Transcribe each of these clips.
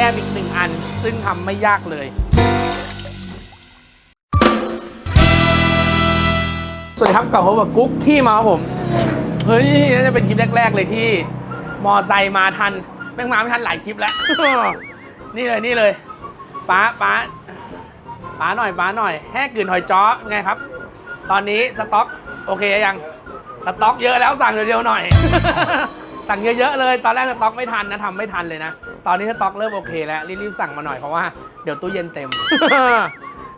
ก้มอีกหนึ่งอัน ซึ่งทำไม่ยากเลย สวัสดีครับกับผมกับกุ๊กที่มาครับผม เฮ้ยน่าจะเป็นคลิปแรก ๆ เลยที่ มอไซค์มาทันแม่งมาไม่ทันหลายคลิปแล้ว นี่เลยนี่เลยป้าป้าป้าหน่อยป้าหน่อยแห้กลืนหอยจ้อไงครับ ตอนนี้สต็อก โอเคยังสต็อกเยอะแล้วสั่งเร็วๆหน่อย สั่งเยอะๆเลย ตอนแรกสต็อกไม่ทันนะทำไม่ทันเลยนะ ตอนนี้สต็อกเริ่มโอเคแล้ว รีบๆสั่งมาหน่อยเพราะว่าเดี๋ยวตู้เย็นเต็ม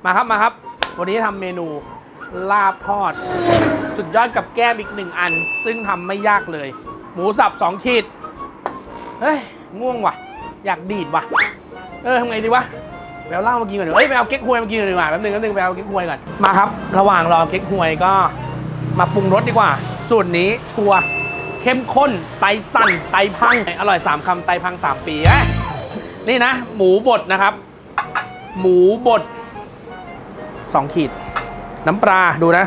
มาครับมาครับ วันนี้ทำเมนูลาบทอด สุดยอดกับแก้มอีกหนึ่งอัน ซึ่งทำไม่ยากเลย หมูสับสองขีด เฮ้ย ง่วงว่ะ อยากดีดว่ะ เออทำไงดีวะไปเอาเล้ามากินก่อนเอ้ยไปเอาเก๊กฮวยมากินก่อนดีกว่าแป๊บนึงแป๊บนึงไปเอาเก๊กฮวยก่อน มาครับ ระหว่างรอเก๊กฮวยก็ มาปรุงรสดีกว่า สูตรนี้ชัวร์ เข้มข้น ไตสั่น ไตพัง อร่อย 3คำไตพัง 3 ปีอะนี่นะ หมูบดนะครับ หมูบด 2 ขีด น้ำปลาดูนะ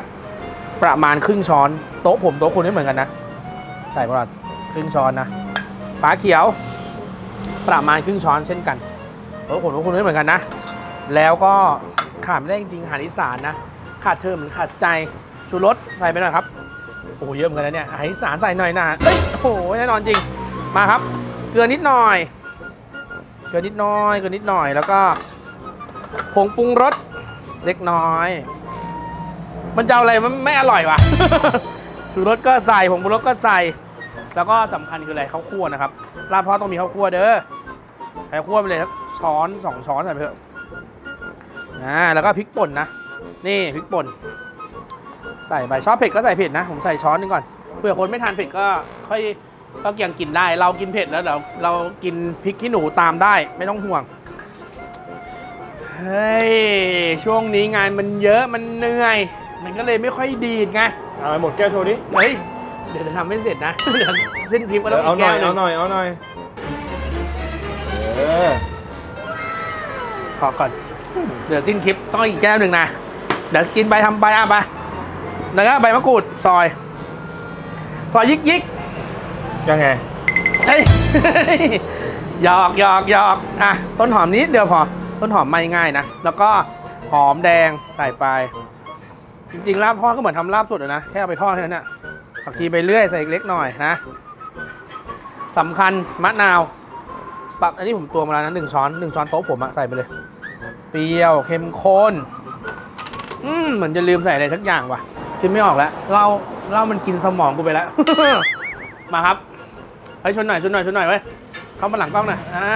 ประมาณครึ่งช้อน โต๊ะผมโต๊ะคุณไม่เหมือนกันนะ ใส่ประมาณครึ่งช้อนนะปลาเขียว ประมาณครึ่งช้อนเช่นกันโต๊ะผมโต๊ะคุณไม่เหมือนกันนะ แล้วก็ขาดไม่ได้จริงๆอาหารอีสานนะ ขาดเธอเหมือนขาดใจชูรสใส่ไปหน่อยครับ โอ้เยอะเหมือนกันนะเนี่ยอาหารอีสานใส่หน่อยนะเอ้ยโอ้โหแน่นอนจริงมาครับ เกลือนิดหน่อย เกลือนิดหน้อย เกลือนิดหน่อยแล้วก็ผงปรุงรสเล็กน้อย มันจะเอาอะไรมันไม่อร่อยวะชูรสก็ใส่ผงปรุงรสก็ใส่ แล้วก็สำคัญคืออะไรข้าวคั่วนะครับลาบทอต้องมีข้าวคั่วเด้อใส่ข้าวคั่วไปเลยสักช้อนสองช้อนใส่ไปเถอะอ่าแล้วก็พริกป่นนะ นี่พริกป่น ใส่ไปชอบเผ็ดก็ใส่เผ็ดนะ ผมใส่ช้อนหนึงก่อนเผื่อคนไม่ทานเผ็ดก็ค่อยก็ยังกินได้ เรากินเผ็ดแล้วเดี๋ยวเรากินพริกขี้หนูตามได้ไม่ต้องห่วงเฮ้ยช่วงนี้งานมันเยอะมันเหนื่อย มันก็เลยไม่ค่อยดีดไงเอาไปหมดแก้วโชว์ดิเฮ้ยเดี๋ยวจะทำไม่เสร็จนะเดี๋ยวสิ้นทริปก็ต้องเอาอีกหน่แก้อวยหนึเอางหน่อยเอาหน่อยเออขอก่อนเดี๋ยวสิ้นคลิปต้องอีกแก้วหนึ่งนะเดี๋ยวกินไปทำไปอะไป แล้วก็ใบมะกรูดซอย ซอยยิกยิกยังไง เฮ้ย หยอกหยอกหยอกอะ ต้นหอมนิดเดียวพอ ต้นหอมไม่ง่ายนะ แล้วก็หอมแดงใส่ไป จริงๆลาบทอดก็เหมือนทำลาบสดอะนะ แค่เอาไปทอดแค่นั้นนะผักชีไปเรื่อยใส่เล็กหน่อยนะสำคัญมะนาวปรับอันนี้ผมตวงมาแล้วนะหนึ่งช้อนหนึ่งช้อนโต๊ะผมอะใส่ไปเลย เปรี้ยวเค็มข้นอืมเหมือนจะลืมใส่อะไรสักอย่างว่ะ คิดไม่ออกแล้วเหล้าเหล้ามันกินสมองกูไปแล้ว มาครับเฮ้ยชนหน่อยชนหน่อยชนหน่อยเว้ยเข้ามาหลังกล้องหน่อยอ่า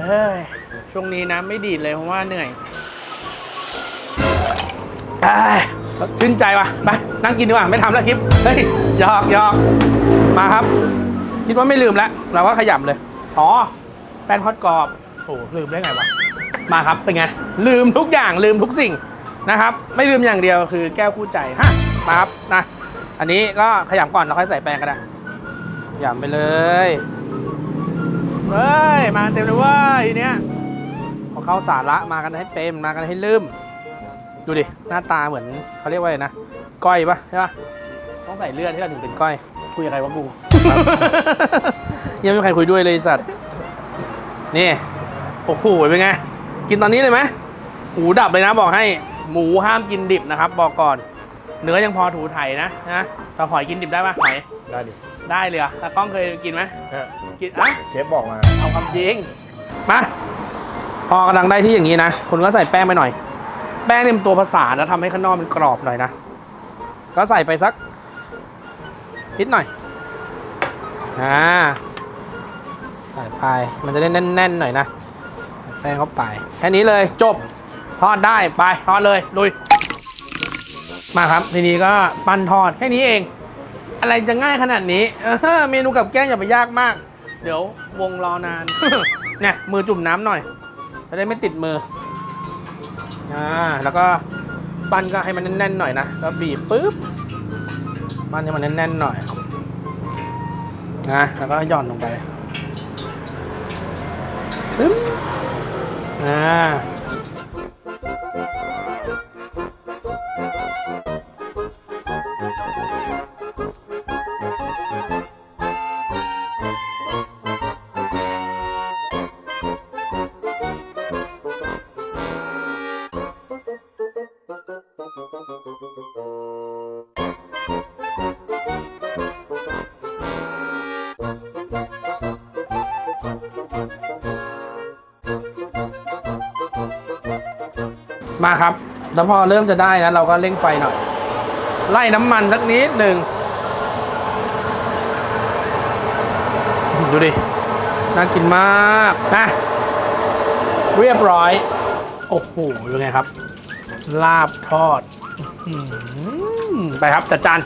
เฮ้ยช่วงนี้นะไม่ดีดเลยเพราะว่าเหนื่อยอ้ยชื่นใจว่ะไปนั่งกินดีกว่าไม่ทำแล้วคลิปเฮ้ยหยอกหยอกมาครับ คิดว่าไม่ลืมแล้วเราก็ขยำเลยอ๋อแป้งทอดกรอบโอ้ลืมได้ไงวะมาครับเป็นไงลืมทุกอย่างลืมทุกสิ่ง นะครับ ไม่ลืมอย่างเดียวคือแก้วคู่ใจฮะมาครับนะ อันนี้ก็ขยำก่อนแล้วค่อยใส่แป้งก็ได้ขยำไปเลยเฮ้ยมาเต็มเลยเว้ยทีเนี้ยพอเข้าสาระมากันให้เต็มมากันให้ลืม ดูดิ หน้าตาเหมือนเขาเรียกว่าอะไรนะ ก้อยปะใช่ปะต้องใส่เลือดที่เราถึงเป็นก้อย คุยกับใครวะกูยังไม่มีใครคุยด้วยเลยไอ้สัตว์ นี่ โอ้โหเป็นไง กินตอนนี้เลยไหมหูดับเลยนะบอกให้ หมูห้ามกินดิบนะครับ บอกก่อน เนื้อยังพอถูไถนะนะแต่หอยกินดิบได้ปะหอยได้ดิได้เลยเหรอะตากล้องเคยกินไหมฮะกินอะเชฟบอกมาเอาความจริงมาพอกำลังได้ที่อย่างนี้นะคุณก็ใส่แป้งไปหน่อย แป้งเนี่ยมันตัวผสานแล้วทำให้ข้างนอกมันกรอบหน่อยนะก็ใส่ไปสักนิดหน่อยอ่าใส่ไปมันจะได้แน่นๆหน่อยนะใส่แป้งเข้าไปแค่นี้เลยจบ ทอดได้ไปทอดเลยลุย มาครับ ทีนี้ก็ปั้นทอดแค่นี้เอง อะไรจะง่ายขนาดนี้เมนูกับแกล้งอย่าไปยากมาก เดี๋ยววงรอนานเนี่ยมือจุ่มน้ำหน่อยจะได้ไม่ติดมืออ่าแล้วก็ปั้นก็ให้มันแน่นๆหน่อยนะแล้วบีบปุ๊บปั้นให้มันแน่นๆหน่อยนะแล้วก็หย่อนลงไปปึ๊บอ่า มาครับ แล้วพอเริ่มจะได้นะเราก็เร่งไฟหน่อย ไล่น้ำมันสักนิดหนึ่งดูดิ น่ากินมากนะเรียบร้อย โอ้โหยังไงครับ ลาบทอดอไปครับจัดจาน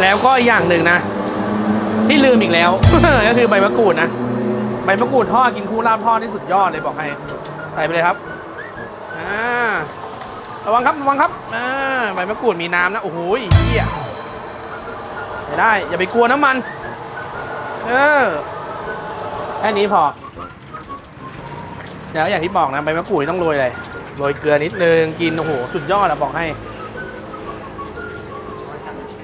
แล้วก็อีกอย่างหนึ่งนะ ที่ลืมอีกแล้ว ก็คือใบมะกรูดนะ ใบมะกรูดทอดกินคู่ลาบทอดนี่สุดยอดเลยบอกให้ ใส่ไปเลยครับ อ่าระวังครับระวังครับอ่าใบมะกรูดมีน้ำนะโอ้โหเหี้ยไม่ได้ อย่าไปกลัวน้ำมัน เออแค่นี้พอเดี๋ยวอย่างที่บอกนะใบมะกรูดต้องโรยเลยโรยเกลือนิดนึงกินโอ้โหสุดยอดอะบอกให้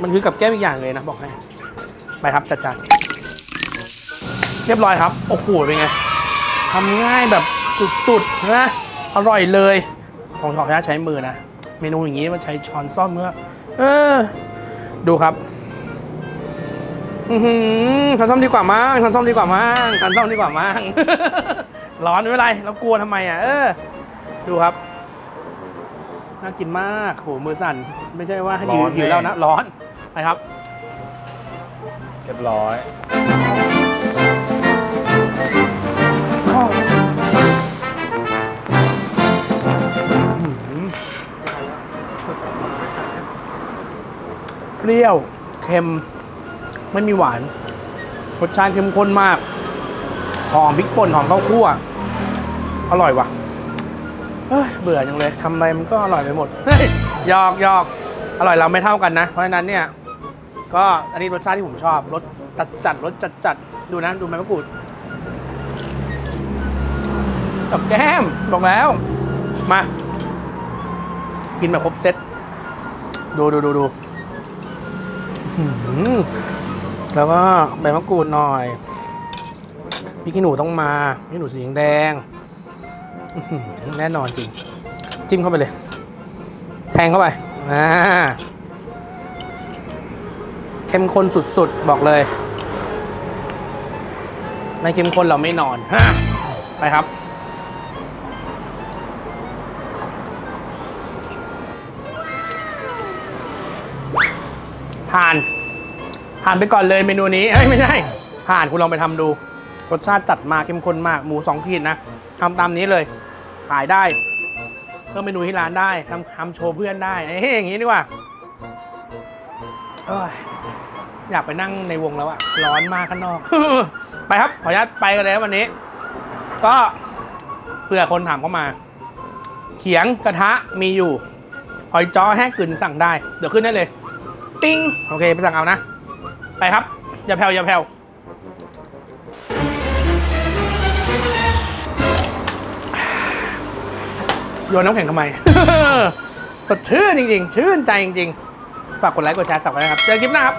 มันคือกับแก้มอีกอย่างเลยนะบอกให้ไปครับจัดจานเรียบร้อยครับโอ้โหเป็นไงทำง่ายแบบสุดๆนะ อร่อยเลย ของขออนุญาตใช้มือนะ เมนูอย่างนี้มันใช้ช้อนซ่อมเมื่อเออ ดูครับอือหือช้อนซ่อมดีกว่ามั้งช้อนซ่อมดีกว่ามั้งช้อนซ่อมดีกว่ามั้งร้อนไม่เป็นไรเรากลัวทำไมอะเออ ดูครับน่ากินมากโหมือสั่น ไม่ใช่ว่าให้หิวร้อนหิวแน่แล้วนะ ร้อนไปครับ เรียบร้อย รี้ยว เค็ม ไม่มีหวาน รสชาติเข้มข้นมาก หอมพริกป่นหอมข้าวคั่ว อร่อยว่ะเฮ้ยเบื่อจังเลยทำอะไรมันก็อร่อยไปหมด เฮ้ยหยอกหยอกอร่อยเราไม่เท่ากันนะ เพราะฉะนั้นเนี่ย ก็อันนี้รสชาติที่ผมชอบ รสจัดจัดรสจัดจัดดูนะ ดูใบมะกรูดกับแก้มบอกแล้ว มา กินแบบครบเซตดูดูดูดู แล้วก็ใบมะกรูดหน่อยพริกขี้หนูต้องมาพริกขี้หนูสีแดง แน่นอนจริง จิ้มเข้าไปเลย แทงเข้าไปอ่าเข้มข้นสุดๆ บอกเลย ไม่เข้มข้นเราไม่นอน ไปครับ ผ่าน ผ่านไปก่อนเลยเมนูนี้เอ้ยไม่ใช่ผ่านคุณลองไปทำดู รสชาติจัดมาเข้มข้นมากหมูสองขีดนะทำตามนี้เลย ขายได้เพิ่มเมนูที่ร้านได้ทำทำโชว์เพื่อนได้เอ้ยอย่างนี้ดีกว่าเอ้ยอยากไปนั่งในวงแล้วอะร้อนมากข้างนอก ไปครับ ขออนุญาตไปกันเลยวันนี้ ก็เผื่อคนถามเข้ามา เขียงกระทะมีอยู่หอยจ้อแห้งกึ่นสั่งได้ เดี๋ยวขึ้นได้เลย ปิ้งโอเคไปสั่งเอานะ ไปครับ อย่าแผ่วอย่าแผ่วโยนน้ำแข็งทำไม สดชื่นจริงๆ ชื่นใจจริงๆ ฝากกดไลค์กดแชร์สับไว้นะครับ เจอคลิปหน้าครับ